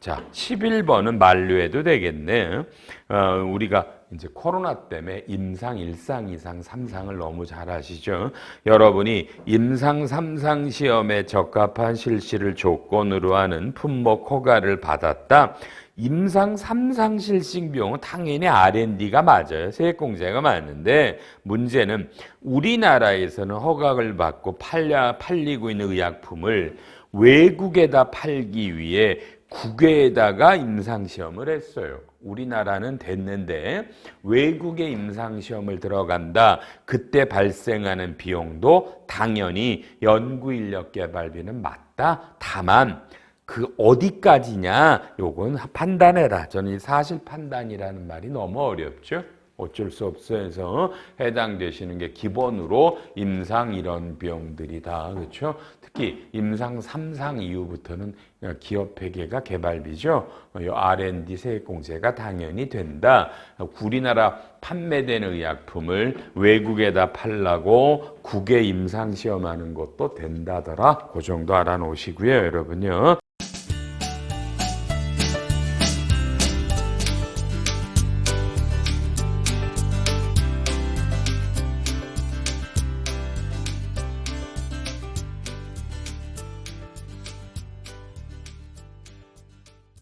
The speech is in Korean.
자, 11번은 만류해도 되겠네. 어, 우리가 이제 코로나 때문에 임상 1상, 2상, 3상을 너무 잘 아시죠? 여러분이 임상 3상 시험에 적합한 실시를 조건으로 하는 품목 허가를 받았다. 임상 3상 실식 비용은 당연히 R&D가 맞아요. 세액공제가 맞는데 문제는 우리나라에서는 허가를 받고 팔려, 팔리고 있는 의약품을 외국에다 팔기 위해 국외에다가 임상시험을 했어요. 우리나라는 됐는데 외국에 임상시험을 들어간다. 그때 발생하는 비용도 당연히 연구인력 개발비는 맞다. 다만 그 어디까지냐 요건 판단해라. 저는 이 사실 판단이라는 말이 너무 어렵죠. 어쩔 수 없어 해서 해당되시는 게 기본으로 임상 이런 비용들이 다. 그렇죠? 특히 임상 3상 이후부터는 기업 회계가 개발비죠. 요 R&D 세액공제가 당연히 된다. 우리나라 판매되는 의약품을 외국에다 팔라고 국외 임상 시험하는 것도 된다더라. 그 정도 알아놓으시고요, 여러분요.